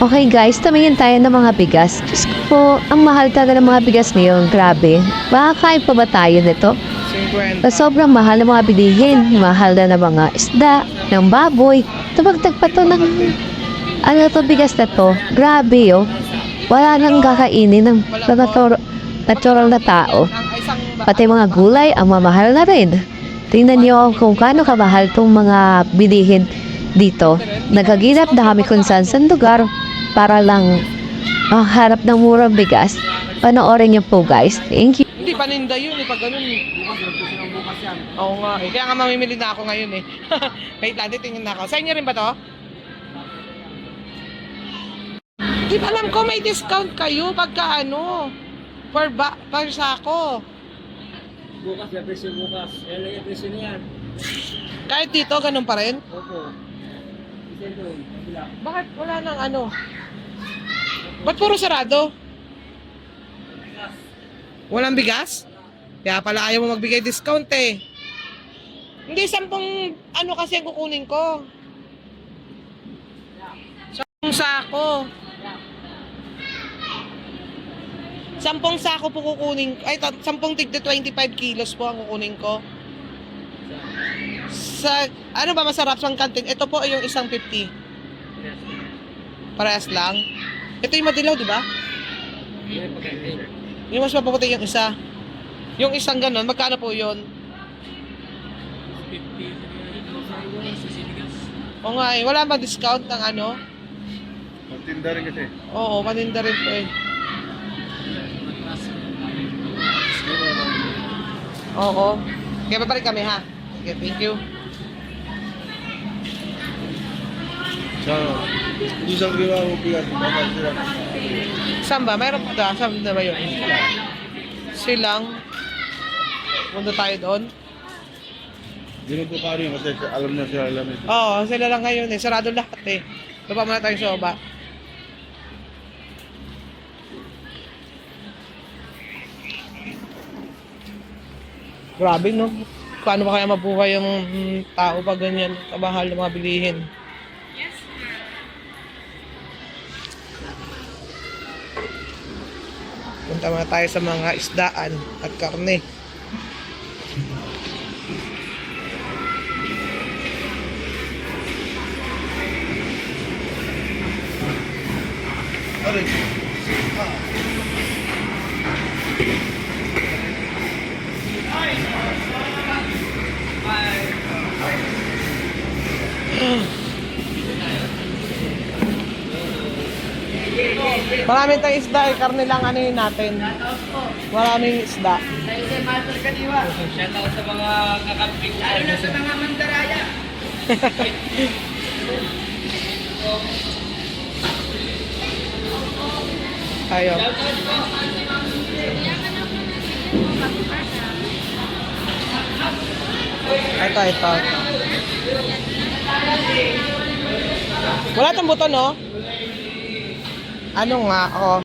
Okay guys, tumingin tayo ng mga bigas. Diyos ko po, ang mahal talaga ng mga bigas ngayon. Grabe. Makakain pa ba tayo nito? 50. Sa sobrang mahal ng mga bilihin, mahal na ng mga isda, ng baboy. Tumagtag pa to ng, ano to bigas na to. Grabe oh. Wala nang kakainin ng toro- natural na tao. Pati mga gulay, ang mamahal na rin. Tingnan niyo kung kaano kamahal tong mga bilihin dito. Nagagilap na kami kung saan saan lugar para lang makaharap ng murang bigas. Panoorin niyo po guys. Thank you. Hindi paninda yun eh, pag ganun eh. Bukas yan. Oo nga eh. Kaya nga mamimili na ako ngayon eh. Wait lang, titingin na ako. Sa inyo rin ba to? Di ba alam ko may discount kayo pagka ano? Per, ba, per sako. Bukas, yung presyo bukas. Yan lang yung presyo na yan. Kahit dito, ganun pa rin? Opo. Isa doon. Kabila. Bakit wala nang ano? Ba't puro sarado? Walang bigas? Kaya pala ayaw mo magbigay discount eh. Hindi, sampung ano kasi ang kukunin ko. Sampung sako. Sampung sako po kukunin Ay, ta- sampung tig 25 kilos po ang kukunin ko. Sa, ano ba masarap sa kantin? Ito po yung isang 50. Parehas lang. Ito yung madilaw, di ba? Yung mas mapuputi yung isa. Yung isang ganun, magkano po yun? 50. Sisiligas. O nga eh, wala ba discount ng ano? Magtinda rin kasi. Oo, maninda rin po eh. Oo. Kaya babalik kami ha. Okay, thank you. Sa, hindi sa ginawa mo bigas, bakal sila. Saan ba? Mayroon pa da? Saan na ba yun? Silang. Punta tayo doon. Hindi ko pa rin kasi alam na sila alam ito. Oo, sila lang ngayon eh. Sarado lahat eh. Baba muna tayo sa baba. Grabe no. Paano ba kaya mabuhay yung mm, tao pag ganyan kabahal ng mga bilihin? Punta muna tayo sa mga isdaan at karne. Aray, Maraming tayong isda eh. Karne lang ano yun natin. Maraming isda. Shout out sa mga kakamping. Lalo na sa mga mandaraya. Tayo. Ito, ito. Wala tong buto, no? Ano nga, oh.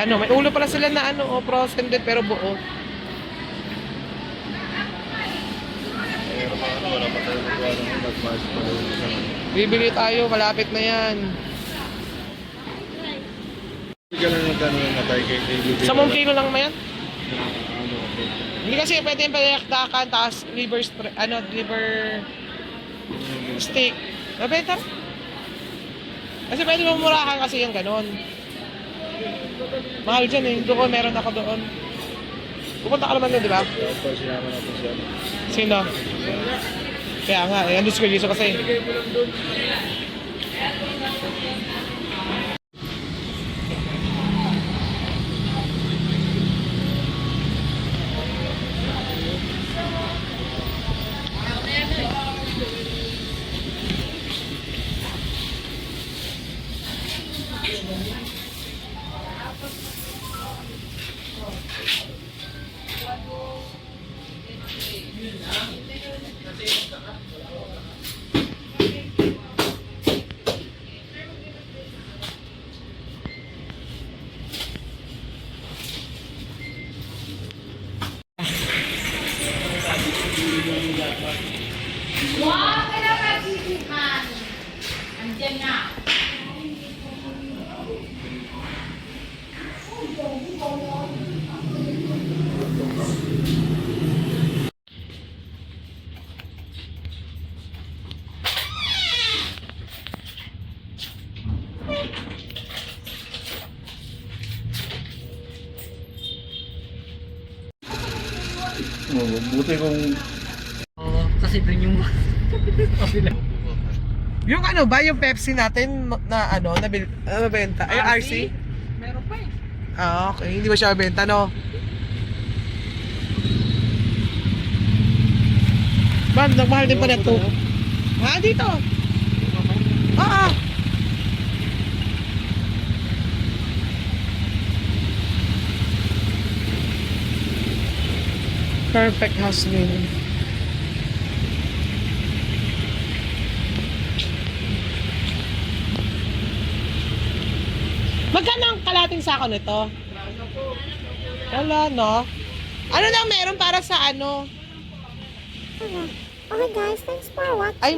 Ano, may ulo pala sila na ano, oh, frozen din, pero buo. Bibili tayo, malapit na yan. 10 kilo lang ba yan? Hindi kasi pwede yung panayakdakan, tapos liver, ano, liver steak. Nabenta. Kasi pwede mamurahan kasi yung ganon. Mahal dyan eh. Doon meron ako doon. Pupunta ka naman doon, di ba? Sino? Kaya nga, eh, andun si Kuya Jesus kasi. Kasi Buti kung Oo, kasi dun yung... Kabila. Yung ano ba, yung Pepsi natin na ano, na bil, na benta? Ay, RC? Meron pa eh. Ah, okay. Hindi ba siya benta, no? Ma'am, nagmahal din pala ito. Ah, dito. Ah, ah. Perfect house name. Magkano ang kalating sako nito? Wala, no? Ano lang meron para sa ano? Okay guys, thanks for watching. Ay,